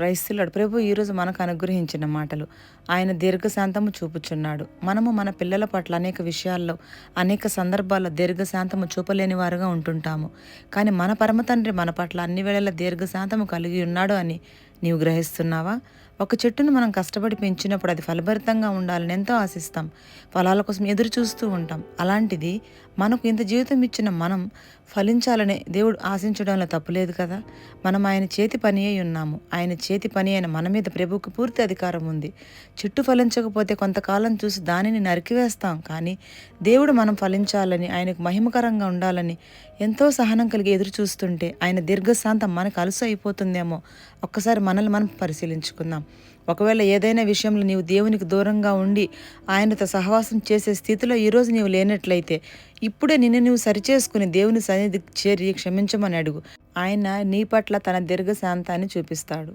క్రైస్తులాడు ప్రభు ఈరోజు మనకు అనుగ్రహించిన మాటలు. ఆయన దీర్ఘశాంతము చూపుచున్నాడు. మనము మన పిల్లల పట్ల అనేక విషయాల్లో అనేక సందర్భాల్లో దీర్ఘశాంతము చూపలేని వారుగా ఉంటుంటాము. కానీ మన పరమ తండ్రి మన పట్ల అన్ని వేళల దీర్ఘశాంతము కలిగి ఉన్నాడు అని నీవు గ్రహిస్తున్నావా? ఒక చెట్టును మనం కష్టపడి పెంచినప్పుడు అది ఫలభరితంగా ఉండాలని ఎంతో ఆశిస్తాం. ఫలాల కోసం ఎదురు చూస్తూ ఉంటాం. అలాంటిది మనకు ఇంత జీవితం ఇచ్చిన మనం ఫలించాలని దేవుడు ఆశించడంలో తప్పులేదు కదా? మనం ఆయన చేతి పని అయి ఉన్నాము. ఆయన చేతి పని అయిన మన మీద ప్రభువుకు పూర్తి అధికారం ఉంది. చెట్టు ఫలించకపోతే కొంతకాలం చూసి దానిని నరికివేస్తాం కానీ దేవుడు మనం ఫలించాలని ఆయనకు మహిమకరంగా ఉండాలని ఎంతో సహనం కలిగి ఎదురు చూస్తుంటే ఆయన దీర్ఘశాంతం మనకు అలసు అయిపోతుందేమో. ఒక్కసారి మనల్ని మనం పరిశీలించుకుందాం. ఒకవేళ ఏదైనా విషయంలో నీవు దేవునికి దూరంగా ఉండి ఆయనతో సహవాసం చేసే స్థితిలో ఈరోజు నీవు లేనట్లయితే ఇప్పుడే నిన్ను నువ్వు సరిచేసుకుని దేవుని సన్నిధికి చేరి క్షమించమని అడుగు. ఆయన నీ పట్ల తన దీర్ఘశాంతాన్ని చూపిస్తాడు.